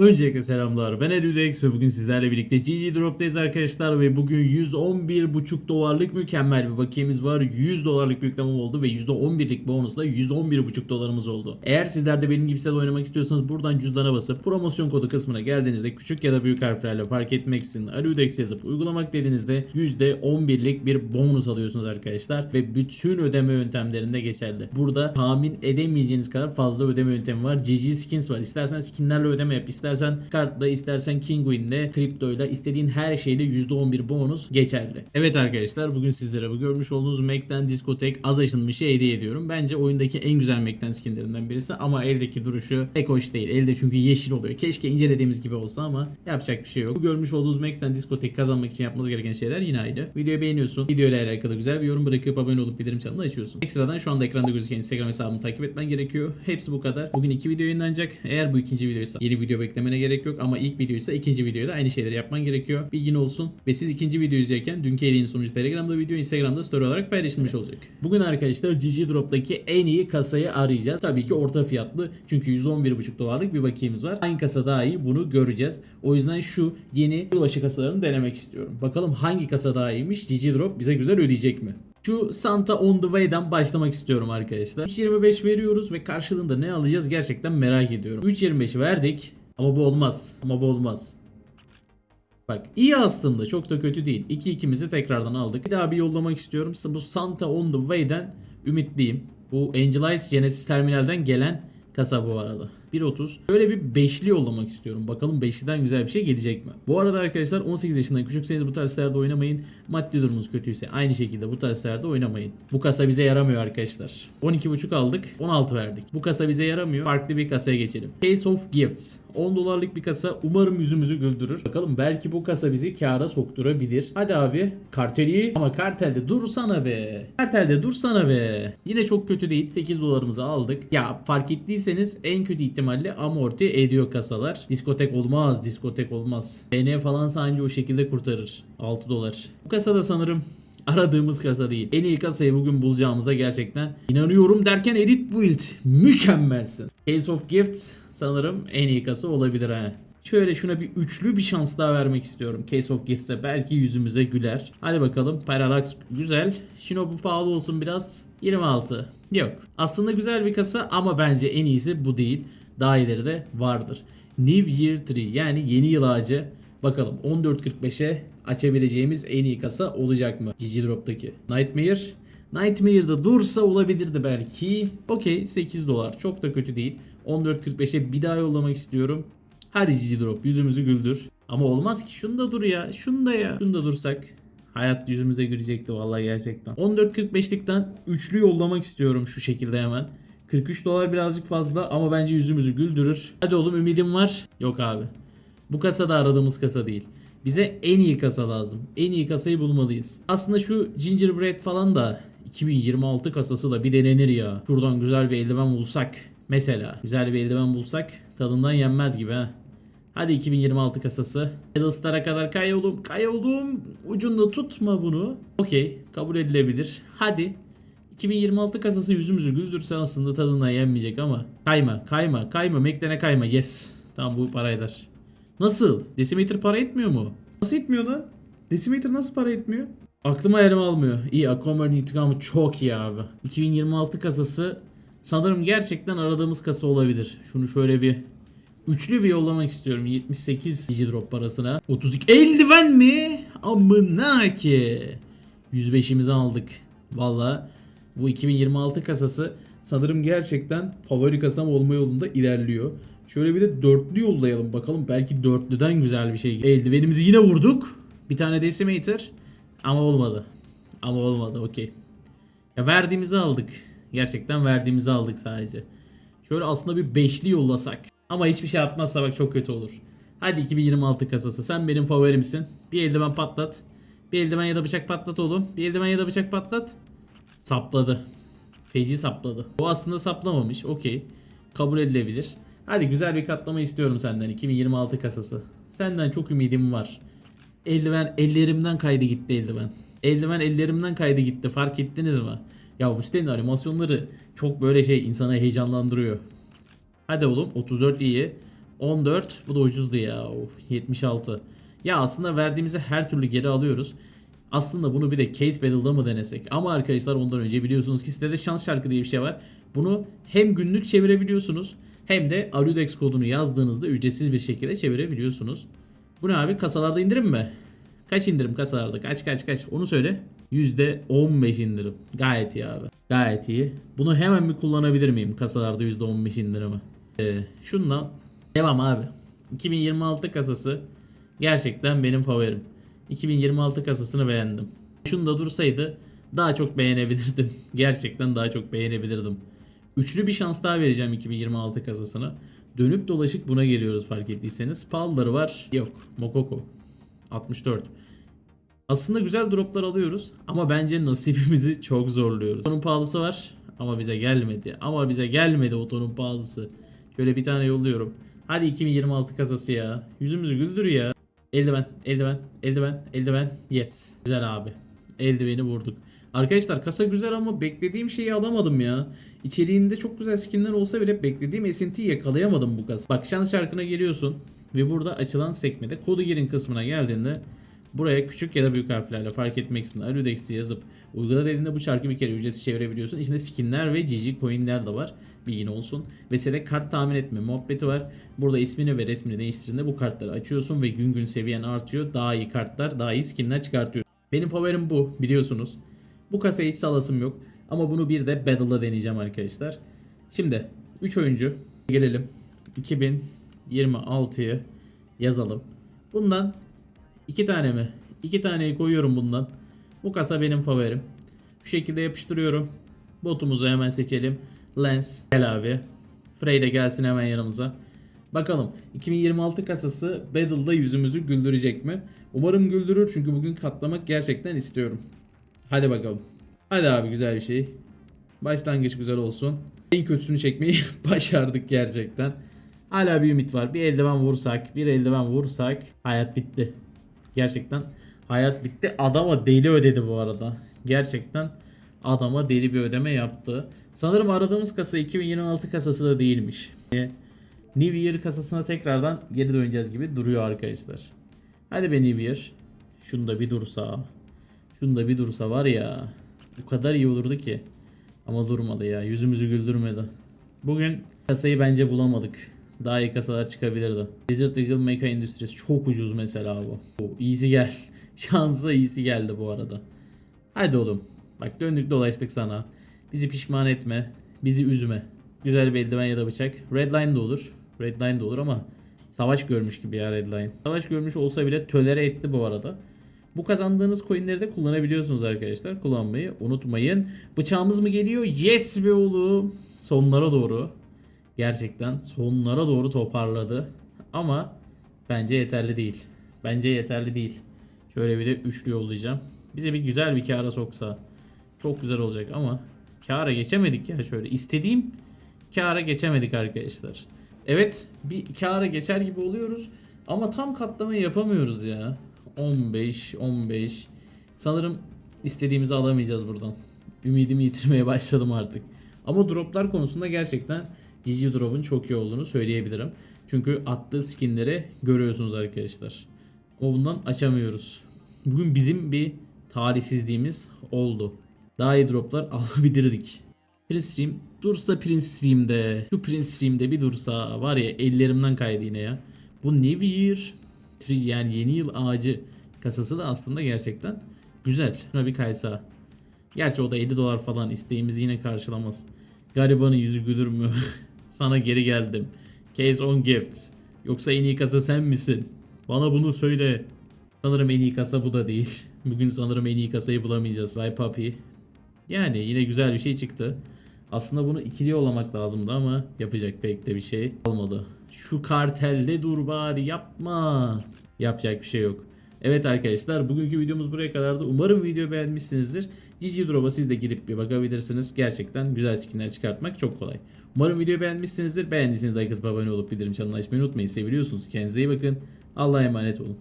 Öncelikle selamlar. Ben EduDex ve bugün sizlerle birlikte GG Drop'tayız arkadaşlar ve bugün 111,5 dolarlık mükemmel bir bakiyemiz var. 100 dolarlık bir yüklemem oldu ve %11'lik bonusla 111,5 dolarımız oldu. Eğer sizler de benim gibi sitede oynamak istiyorsanız buradan cüzdana basıp promosyon kodu kısmına geldiğinizde küçük ya da büyük harflerle fark etmeksizin EduDex yazıp uygulamak dediğinizde %11'lik bir bonus alıyorsunuz arkadaşlar ve bütün ödeme yöntemlerinde geçerli. Burada tahmin edemeyeceğiniz kadar fazla ödeme yöntemi var. GG Skins var. İstersen skinlerle ödeme yap. İstersen kartla, istersen Kinguin'le, kriptoyla, istediğin her şeyle %11 bonus geçerli. Evet arkadaşlar bugün sizlere bu görmüş olduğunuz Mac'ten Discotek az aşınmışı hediye ediyorum. Bence oyundaki en güzel Mac'ten skinlerinden birisi ama eldeki duruşu pek hoş değil. Elde çünkü yeşil oluyor. Keşke incelediğimiz gibi olsa ama yapacak bir şey yok. Bu görmüş olduğunuz Mac'ten Discotek kazanmak için yapmanız gereken şeyler yine aynı. Videoyu beğeniyorsun. Video ile alakalı güzel bir yorum bırakıp abone olup bildirim çanını açıyorsun. Ekstradan şu anda ekranda gözüken Instagram hesabımı takip etmen gerekiyor. Hepsi bu kadar. Bugün iki video yayınlanacak. Eğer bu ikinci videoysa yeni video beklemene gerek yok ama ilk videoysa ikinci videoda aynı şeyleri yapman gerekiyor. Bilgin olsun. Ve siz ikinci videoyu izlerken dünkü hediyenin sonucu Telegram'da video, Instagram'da story olarak paylaşılmış olacak. Bugün arkadaşlar GG Drop'taki en iyi kasayı arayacağız. Tabii ki orta fiyatlı. Çünkü 111,5 dolarlık bir bakiyemiz var. Hangi kasa daha iyi bunu göreceğiz. O yüzden şu yeni yılbaşı kasalarını denemek istiyorum. Bakalım hangi kasa daha iyiymiş? GG Drop bize güzel ödeyecek mi? Şu Santa on the Way'den başlamak istiyorum arkadaşlar. 3.25 veriyoruz ve karşılığında ne alacağız gerçekten merak ediyorum. 3.25 verdik ama bu olmaz. Ama bu olmaz. Bak iyi aslında çok da kötü değil. 2-2'mizi tekrardan aldık. Bir daha bir yollamak istiyorum. Bu Santa on the Way'den ümitliyim. Bu Angel Eyes Genesis Terminal'den gelen kasa bu arada. 1.30. Böyle bir beşli yollamak istiyorum. Bakalım beşliden güzel bir şey gelecek mi? Bu arada arkadaşlar 18 yaşından küçükseniz bu tarz oynamayın. Maddi durumunuz kötüyse aynı şekilde bu tarz oynamayın. Bu kasa bize yaramıyor arkadaşlar. 12.5 aldık. 16 verdik. Bu kasa bize yaramıyor. Farklı bir kasaya geçelim. Case of Gifts. 10 dolarlık bir kasa. Umarım yüzümüzü güldürür. Bakalım belki bu kasa bizi kâra sokturabilir. Hadi abi. Karteli. Ama kartelde dursana be. Kartelde dursana be. Yine çok kötü değil. 8 dolarımızı aldık. Ya fark ettiyseniz en kötü ihtimalle amorti ediyor kasalar. Diskotek olmaz. Diskotek olmaz. BN falan sadece o şekilde kurtarır. 6 dolar. Bu kasa da sanırım aradığımız kasa değil. En iyi kasayı bugün bulacağımıza gerçekten inanıyorum derken Edit Build mükemmelsin. Case of Gifts sanırım en iyi kasa olabilir ha. Şöyle şuna bir üçlü bir şans daha vermek istiyorum. Case of Gifts'e belki yüzümüze güler. Hadi bakalım. Parallax güzel. Shinobu pahalı olsun biraz. 26. Yok. Aslında güzel bir kasa ama bence en iyisi bu değil. Daha ileri de vardır. New Year Tree yani yeni yıl ağacı. Bakalım 14.45'e açabileceğimiz en iyi kasa olacak mı? GG Drop'taki. Nightmare. Nightmare'da dursa olabilirdi belki. Okey 8 dolar. Çok da kötü değil. 14.45'e bir daha yollamak istiyorum. Hadi GG Drop yüzümüzü güldür. Ama olmaz ki şunu da dur ya. Şunu da ya. Şunu da dursak. Hayat yüzümüze gülecekti vallahi gerçekten. 14.45'likten üçlü yollamak istiyorum şu şekilde hemen. 43 dolar birazcık fazla ama bence yüzümüzü güldürür. Hadi oğlum ümidim var. Yok abi. Bu kasa da aradığımız kasa değil. Bize en iyi kasa lazım. En iyi kasayı bulmalıyız. Aslında şu gingerbread falan da 2026 kasası da bir denenir ya. Şuradan güzel bir eldiven bulsak. Mesela güzel bir eldiven bulsak tadından yenmez gibi ha. Hadi 2026 kasası. Battlestar'a kadar kay oğlum. Kay oğlum. Ucunda tutma bunu. Okey. Kabul edilebilir. Hadi. 2026 kasası yüzümüzü güldürse aslında tadından yenmeyecek ama. Kayma. Kayma. Kayma. Mekten'e kayma. Yes. Tamam bu para eder. Nasıl? Decimeter para etmiyor mu? Nasıl etmiyor lan? Decimeter nasıl para etmiyor? Aklıma yerim almıyor. İyi Aquamarine intikamı çok iyi abi. 2026 kasası sanırım gerçekten aradığımız kasa olabilir. Şunu şöyle bir üçlü bir yollamak istiyorum. 78 Digi drop parasına. 32 eldiven mi? Amına ki. 105'imizi aldık. Valla bu 2026 kasası sanırım gerçekten favori kasam olma yolunda ilerliyor. Şöyle bir de dörtlü yollayalım bakalım belki dörtlüden güzel bir şey. Eldivenimizi yine vurduk. Bir tane decimeter ama olmadı. Ama olmadı okey. Ya verdiğimizi aldık. Gerçekten verdiğimizi aldık sadece. Şöyle aslında bir beşli yollasak. Ama hiçbir şey atmazsa bak çok kötü olur. Hadi 2026 kasası sen benim favorimsin. Bir eldiven patlat. Bir eldiven ya da bıçak patlat oğlum. Bir eldiven ya da bıçak patlat. Sapladı. Feci sapladı. O aslında saplamamış. Okey. Kabul edilebilir. Hadi güzel bir katlama istiyorum senden. 2026 kasası. Senden çok ümidim var. Eldiven ellerimden kaydı gitti eldiven. Eldiven ellerimden kaydı gitti. Fark ettiniz mi? Ya bu sitenin animasyonları çok böyle şey insanı heyecanlandırıyor. Hadi oğlum 34 iyi. 14. Bu da ucuzdu ya. Of, 76. Ya aslında verdiğimizi her türlü geri alıyoruz. Aslında bunu bir de Case Battle'da mı denesek? Ama arkadaşlar ondan önce biliyorsunuz ki sitede şans şarkı diye bir şey var. Bunu hem günlük çevirebiliyorsunuz hem de Arudex kodunu yazdığınızda ücretsiz bir şekilde çevirebiliyorsunuz. Bu ne abi? Kasalarda indirim mi? Kaç indirim kasalarda? Kaç kaç kaç? Onu söyle. %15 indirim. Gayet iyi abi. Gayet iyi. Bunu hemen bir kullanabilir miyim kasalarda %15 indirimi? Ee, şundan devam abi. 2026 kasası gerçekten benim favorim. 2026 kasasını beğendim. Şunda dursaydı daha çok beğenebilirdim. Gerçekten daha çok beğenebilirdim. Üçlü bir şans daha vereceğim 2026 kasasına. Dönüp dolaşık buna geliyoruz fark ettiyseniz. Pahalıları var. Yok. Mokoko. 64. Aslında güzel droplar alıyoruz ama bence nasibimizi çok zorluyoruz. Otonun pahalısı var ama bize gelmedi. Ama bize gelmedi otonun pahalısı. Şöyle bir tane yolluyorum. Hadi 2026 kasası ya. Yüzümüzü güldür ya. Eldiven, eldiven, eldiven, eldiven. Yes. Güzel abi. Eldiveni vurduk. Arkadaşlar kasa güzel ama beklediğim şeyi alamadım ya. İçeriğinde çok güzel skinler olsa bile beklediğim esintiyi yakalayamadım bu kasa. Bak şans şarkına geliyorsun ve burada açılan sekmede kodu girin kısmına geldiğinde buraya küçük ya da büyük harflerle fark etmeksizin Aludex yazıp uygula dediğinde bu çarkı bir kere ücretsiz çevirebiliyorsun. İçinde skinler ve GG coinler de var. Bilgin olsun. Ve size kart tahmin etme muhabbeti var. Burada ismini ve resmini değiştirdiğinde bu kartları açıyorsun ve gün gün seviyen artıyor. Daha iyi kartlar, daha iyi skinler çıkartıyor. Benim favorim bu biliyorsunuz. Bu kasaya hiç salasım yok. Ama bunu bir de Battle'da deneyeceğim arkadaşlar. Şimdi 3 oyuncu gelelim. 2026'yı yazalım. Bundan 2 tane mi? 2 taneyi koyuyorum bundan. Bu kasa benim favorim. Bu şekilde yapıştırıyorum. Botumuzu hemen seçelim. Lens. Gel abi. Frey de gelsin hemen yanımıza. Bakalım 2026 kasası Battle'da yüzümüzü güldürecek mi? Umarım güldürür çünkü bugün katlamak gerçekten istiyorum. Hadi bakalım. Hadi abi güzel bir şey. Başlangıç güzel olsun. En kötüsünü çekmeyi başardık gerçekten. Hala bir ümit var. Bir eldiven vursak, bir eldiven vursak hayat bitti. Gerçekten hayat bitti. Adama deli ödedi bu arada. Gerçekten adama deli bir ödeme yaptı. Sanırım aradığımız kasa 2026 kasası da değilmiş. New Year kasasına tekrardan geri döneceğiz gibi duruyor arkadaşlar. Hadi be New Year. Şunda bir dursa. Şunda bir dursa var ya. Bu kadar iyi olurdu ki. Ama durmadı ya. Yüzümüzü güldürmedi. Bugün kasayı bence bulamadık. Daha iyi kasalar çıkabilirdi. Desert Eagle Mecha Industries çok ucuz mesela bu. Bu iyisi gel. Şansa iyisi geldi bu arada. Hadi oğlum. Bak döndük dolaştık sana. Bizi pişman etme. Bizi üzme. Güzel bir eldiven ya da bıçak. Redline de olur. Redline de olur ama savaş görmüş gibi ya Redline. Savaş görmüş olsa bile tölere etti bu arada. Bu kazandığınız coinleri de kullanabiliyorsunuz arkadaşlar. Kullanmayı unutmayın. Bıçağımız mı geliyor? Yes be oğlum. Sonlara doğru. Gerçekten sonlara doğru toparladı. Ama bence yeterli değil. Bence yeterli değil. Şöyle bir de üçlü yollayacağım. Bize bir güzel bir kâra soksa. Çok güzel olacak ama kâra geçemedik ya şöyle. İstediğim kâra geçemedik arkadaşlar. Evet bir kâra geçer gibi oluyoruz. Ama tam katlamayı yapamıyoruz ya. 15, 15. Sanırım istediğimizi alamayacağız buradan. Ümidimi yitirmeye başladım artık. Ama droplar konusunda gerçekten GG Drop'un çok iyi olduğunu söyleyebilirim. Çünkü attığı skinleri görüyorsunuz arkadaşlar. Ama bundan açamıyoruz. Bugün bizim bir tarihsizliğimiz oldu. Daha iyi droplar alabilirdik. Prince Stream dursa Prince Stream'de. Şu Prince Stream'de bir dursa var ya ellerimden kaydı yine ya. Bu New Tri- yani yeni yıl ağacı kasası da aslında gerçekten güzel. Şuna bir kaysa. Gerçi o da 50 dolar falan isteğimizi yine karşılamaz. Garibanın yüzü gülür mü? Sana geri geldim. Case on gifts. Yoksa en iyi kasa sen misin? Bana bunu söyle. Sanırım en iyi kasa bu da değil. Bugün sanırım en iyi kasayı bulamayacağız. Vay papi. Yani yine güzel bir şey çıktı. Aslında bunu ikili yollamak lazımdı ama yapacak pek de bir şey olmadı. Şu kartelde dur bari yapma. Yapacak bir şey yok. Evet arkadaşlar bugünkü videomuz buraya kadardı. Umarım videoyu beğenmişsinizdir. GG Drop'a siz de girip bir bakabilirsiniz. Gerçekten güzel skinler çıkartmak çok kolay. Umarım videoyu beğenmişsinizdir. Beğendiyseniz like atıp abone olup bildirim çanını açmayı unutmayın. Seviliyorsunuz. Kendinize iyi bakın. Allah'a emanet olun.